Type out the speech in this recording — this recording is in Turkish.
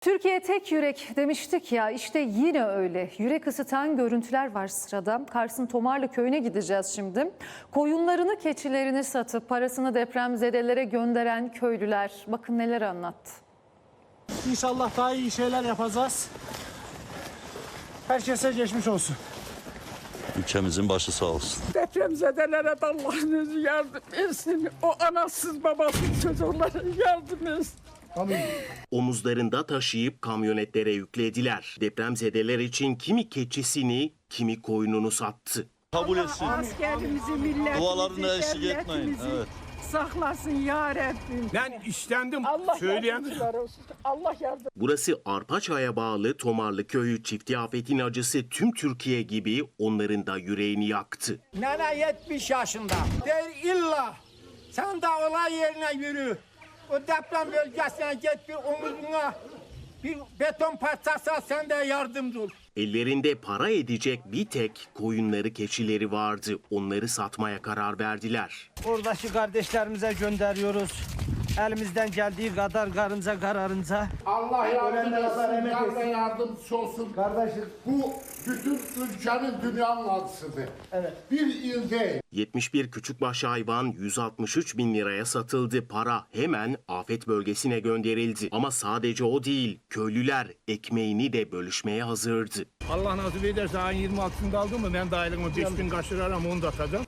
Türkiye tek yürek demiştik ya işte yine öyle. Yürek ısıtan görüntüler var sırada. Kars'ın Tomarlı köyüne gideceğiz şimdi. Koyunlarını, keçilerini satıp parasını depremzedelere gönderen köylüler bakın neler anlattı. İnşallah daha iyi şeyler yapacağız. Herkese geçmiş olsun. Ülkemizin başı sağ olsun. Depremzedelere de Allah'ın özü yardım etsin. O anasız babasız çocuklara yardım etsin. Omuzlarında taşıyıp kamyonetlere yüklediler. Depremzedeler için kimi keçisini, kimi koyununu sattı. Kabul etsin. Askerimizi, milletimizi, Dualarını eksik etmeyin. Evet. saklasın ya Rabbim. Ben istendim Allah söyleyen yardımcılar olsun. Allah yardım Burası Arpaçay'a bağlı Tomarlı köyü çifti afetin acısı tüm Türkiye gibi onların da yüreğini yaktı. Nene 70 yaşında. Der illa sen de olay yerine yürü. O deprem bölgesine git bir omuzuna bir beton parçası al, sen de yardımcı ol. Ellerinde para edecek bir tek koyunları keçileri vardı. Onları satmaya karar verdiler. Oradaki kardeşlerimize gönderiyoruz. Elimizden geldiği kadar karınca kararınca. Allah yardım etsin, yardım yardımcısı olsun. Kardeşim Bu bütün ülkenin dünyanın acısıdır. Evet. Bir il değil. 71 küçükbaş hayvan 163 bin liraya satıldı. Para hemen afet bölgesine gönderildi. Ama sadece o değil, köylüler ekmeğini de bölüşmeye hazırdı. Allah nasip ederse ayın 26'sında aldım mı ben dahilimi 5 gün kaçırarım onu da atacağım.